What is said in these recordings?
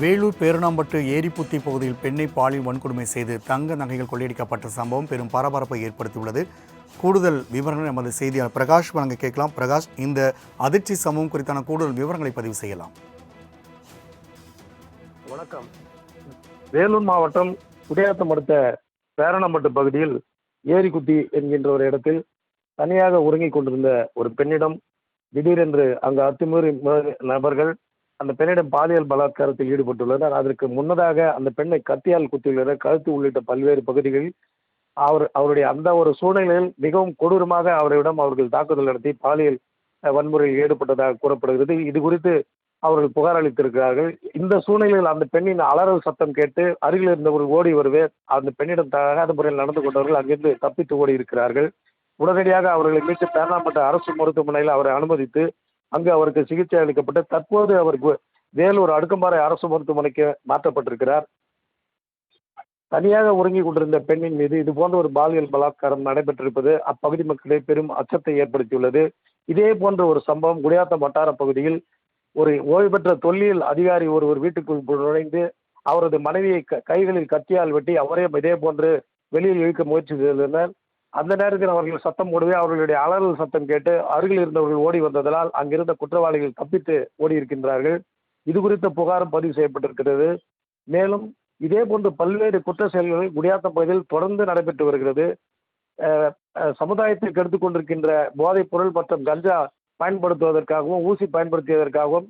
வேலூர் பேரணாம்பட்டு ஏரிப்புத்தி பகுதியில் பெண்ணை பாலியல் வன்கொடுமை செய்து தங்க நகைகள் கொள்ளையடிக்கப்பட்ட சம்பவம் பெரும் பரபரப்பை ஏற்படுத்தியுள்ளது. கூடுதல் விவரங்கள் நமது செய்தியாளர் பிரகாஷ் வழங்க கேட்கலாம். பிரகாஷ் இந்த அதிர்ச்சி சம்பவம் குறித்தான கூடுதல் விவரங்களை பதிவு செய்யலாம். வணக்கம். வேலூர் மாவட்டம் குடியாத்தம் அடுத்த பேரணம்பட்டு பகுதியில் ஏரிக்குத்தி என்கின்ற ஒரு இடத்தில் தனியாக உறங்கிக் கொண்டிருந்த ஒரு பெண்ணிடம் திடீரென்று அங்கு அத்துமீறி நபர்கள் அந்த பெண்ணிடம் பாலியல் பலாத்காரத்தில் ஈடுபட்டுள்ளனர். அதற்கு முன்னதாக அந்த பெண்ணை கத்தியால் குத்தியுள்ளனர். கழுத்து உள்ளிட்ட பல்வேறு பகுதிகளில் அவர் அவருடைய அந்த ஒரு சூழ்நிலையில் மிகவும் கொடூரமாக அவரிடம் அவர்கள் தாக்குதல் நடத்தி பாலியல் வன்முறையில் ஈடுபட்டதாக கூறப்படுகிறது. இது குறித்து அவர்கள் புகார் அளித்திருக்கிறார்கள். இந்த சூழ்நிலையில் அந்த பெண்ணின் அலறல் சத்தம் கேட்டு அருகில் இருந்தவர்கள் ஓடி வருவே அந்த பெண்ணிடம் தகாத முறையில் நடந்து கொண்டவர்கள் அங்கிருந்து தப்பித்து ஓடி இருக்கிறார்கள் உடனடியாக அவர்களை மீட்டு பேரணாம்பட்டு அரசு மருத்துவமனையில் அவரை அனுமதித்து அங்கு அவருக்கு சிகிச்சை அளிக்கப்பட்டு தற்போது அவர் வேலூர் அடுக்கம்பாறை அரசு மருத்துவமனைக்கு மாற்றப்பட்டிருக்கிறார். தனியாக உறங்கிக் கொண்டிருந்த பெண்ணின் மீது இது போன்ற ஒரு பாலியல் பலாத்காரம் நடைபெற்றிருப்பது அப்பகுதி மக்களிடையே பெரும் அச்சத்தை ஏற்படுத்தியுள்ளது. இதே போன்ற ஒரு சம்பவம் குடியாத்தம் வட்டார பகுதியில் ஒரு ஓய்வு பெற்ற தொல்லியல் அதிகாரி ஒருவர் வீட்டுக்குள் நுழைந்து அவரது மனைவியை க- கைகளில் கத்தியால் வெட்டி அவரே இதே போன்று வெளியில் இழுக்க முயற்சி செய்தனர் அந்த நேரத்தில் அவர்கள் சத்தம் போடவே அவர்களுடைய அலறல் சத்தம் கேட்டு அருகில் இருந்தவர்கள் ஓடி வந்ததனால் அங்கிருந்த குற்றவாளிகள் தப்பித்து ஓடி இருக்கின்றார்கள் இது குறித்த புகாரும் பதிவு செய்யப்பட்டிருக்கிறது. மேலும் இதே போன்று பல்வேறு குற்ற செயல்கள் குடியாத்தம் பகுதியில் தொடர்ந்து நடைபெற்று வருகிறது. சமுதாயத்தை கெடுத்துக் கொண்டிருக்கின்ற போதைப் பொருள் மற்றும் கஞ்சா பயன்படுத்துவதற்காகவும் ஊசி பயன்படுத்தியதற்காகவும்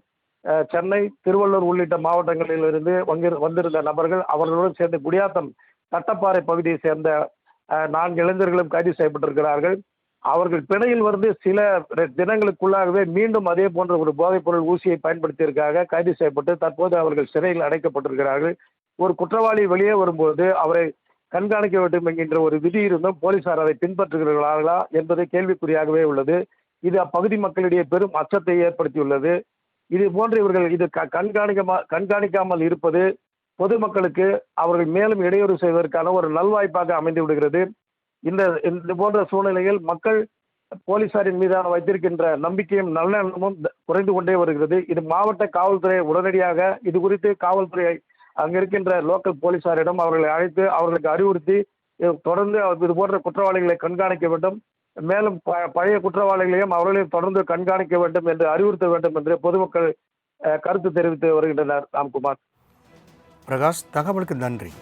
சென்னை திருவள்ளூர் உள்ளிட்ட மாவட்டங்களிலிருந்து வங்கிரு வந்திருந்த நபர்கள் அவர்களுடன் சேர்ந்து குடியாத்தம் தட்டப்பாறை பகுதியை சேர்ந்த நான்கு இளைஞர்களும் கைது செய்யப்பட்டிருக்கிறார்கள். அவர்கள் பிணையில் வந்து சில தினங்களுக்குள்ளாகவே மீண்டும் அதே போன்ற ஒரு போதைப்பொருள் ஊசியை பயன்படுத்தியதற்காக கைது செய்யப்பட்டு தற்போது அவர்கள் சிறையில் அடைக்கப்பட்டிருக்கிறார்கள். ஒரு குற்றவாளி வெளியே வரும்போது அவரை கண்காணிக்க வேண்டும் என்கின்ற ஒரு விதி இருந்தும் போலீசார் அதை பின்பற்றுகிறார்களா என்பது கேள்விக்குறியாகவே உள்ளது. இது அப்பகுதி மக்களிடையே பெரும் அச்சத்தை ஏற்படுத்தியுள்ளது. இது போன்று இவர்கள் இது க- கண்காணிக்கமா கண்காணிக்காமல் இருப்பது பொதுமக்களுக்கு அவர்கள் மேலும் இடையூறு செய்வதற்கான ஒரு நல்வாய்ப்பாக அமைந்து விடுகிறது. இந்த இந்த போன்ற சூழ்நிலையில் மக்கள் போலீசாரின் மீதான வைத்திருக்கின்ற நம்பிக்கையும் நல்லெண்ணமும் குறைந்து கொண்டே வருகிறது. இது மாவட்ட காவல்துறை உடனடியாக இது குறித்து காவல்துறை அங்க இருக்கின்ற லோக்கல் போலீசாரிடம் அவர்களை அழைத்து அவர்களுக்கு அறிவுறுத்தி தொடர்ந்து இது போன்ற குற்றவாளிகளை கண்காணிக்க வேண்டும். மேலும் ப- பழைய குற்றவாளிகளையும் அவர்களையும் தொடர்ந்து கண்காணிக்க வேண்டும் என்று அறிவுறுத்த வேண்டும் என்று பொதுமக்கள் கருத்து தெரிவித்து வருகின்றனர். ராம்குமார். பிரகாஷ் தகவலுக்கு நன்றி.